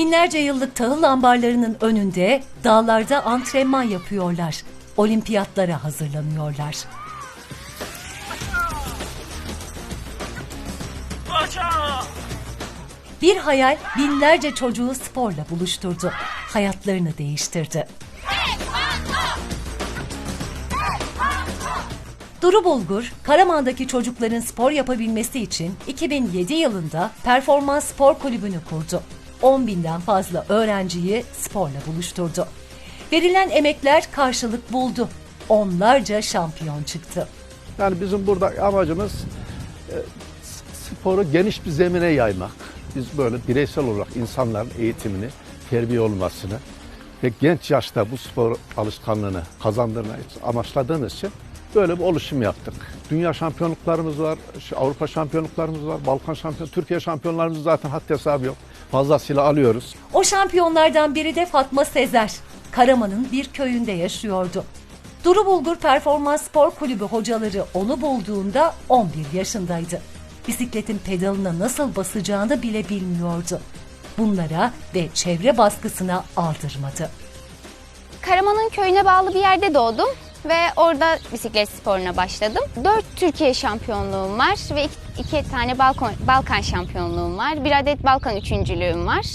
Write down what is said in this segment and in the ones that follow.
Binlerce yıllık tahıl ambarlarının önünde dağlarda antrenman yapıyorlar. Olimpiyatlara hazırlanıyorlar. Bir hayal binlerce çocuğu sporla buluşturdu. Hayatlarını değiştirdi. Duru Bulgur, Karaman'daki çocukların spor yapabilmesi için 2007 yılında Performans Spor Kulübü'nü kurdu. 10 binden fazla öğrenciyi sporla buluşturdu. Verilen emekler karşılık buldu. Onlarca şampiyon çıktı. Yani bizim burada amacımız e, sporu geniş bir zemine yaymak. Biz böyle bireysel olarak insanların eğitimini, terbiye olmasını ve genç yaşta bu spor alışkanlığını kazandırmayı amaçladığımız için böyle bir oluşum yaptık. Dünya şampiyonluklarımız var, Avrupa şampiyonluklarımız var, Balkan şampiyon, Türkiye şampiyonlarımız zaten haddi hesabı yok. Fazlasıyla alıyoruz. O şampiyonlardan biri de Fatma Sezer. Karaman'ın bir köyünde yaşıyordu. Duru Bulgur Performans Spor Kulübü hocaları onu bulduğunda 11 yaşındaydı. Bisikletin pedalına nasıl basacağını bile bilmiyordu. Bunlara ve çevre baskısına aldırmadı. Karaman'ın köyüne bağlı bir yerde doğdum ve orada bisiklet sporuna başladım. 4 Türkiye şampiyonluğum var ve iki, iki tane Balkan, Balkan şampiyonluğum var. Bir adet Balkan üçüncülüğüm var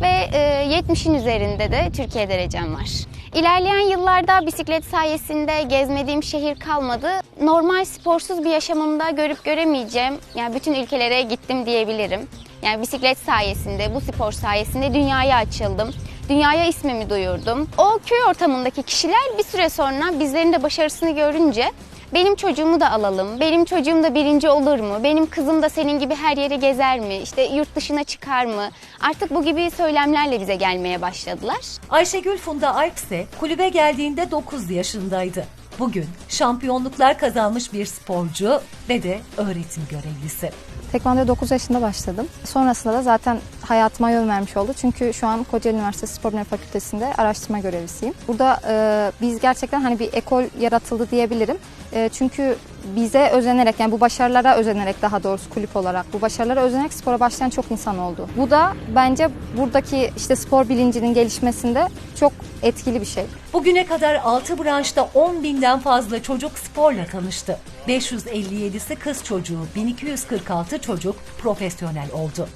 ve e, 70'in üzerinde de Türkiye derecem var. İlerleyen yıllarda bisiklet sayesinde gezmediğim şehir kalmadı. Normal sporsuz bir yaşamımda görüp göremeyeceğim, yani bütün ülkelere gittim diyebilirim. Yani bisiklet sayesinde, bu spor sayesinde dünyaya açıldım. Dünyaya ismimi duyurdum. O köy ortamındaki kişiler bir süre sonra bizlerin de başarısını görünce benim çocuğumu da alalım, benim çocuğum da birinci olur mu, benim kızım da senin gibi her yere gezer mi, işte yurt dışına çıkar mı? Artık bu gibi söylemlerle bize gelmeye başladılar. Ayşegül Funda Alp ise kulübe geldiğinde 9 yaşındaydı. Bugün şampiyonluklar kazanmış bir sporcu ve de öğretim görevlisi. Tekvandoya 9 yaşında başladım. Sonrasında da zaten hayatıma yön vermiş oldu. Çünkü şu an Kocaeli Üniversitesi Spor Bilimleri Fakültesi'nde araştırma görevlisiyim. Burada e, biz gerçekten hani bir ekol yaratıldı diyebilirim. E, çünkü bize özenerek yani bu başarılara özenerek daha doğrusu kulüp olarak bu başarılara özenerek spora başlayan çok insan oldu. Bu da bence buradaki işte spor bilincinin gelişmesinde çok etkili bir şey. Bugüne kadar 6 branşta 10 binden fazla çocuk sporla tanıştı. 557'si kız çocuğu, 1246 çocuk profesyonel oldu.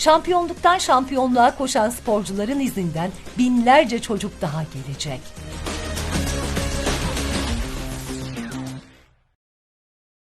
Şampiyonluktan şampiyonluğa koşan sporcuların izinden binlerce çocuk daha gelecek.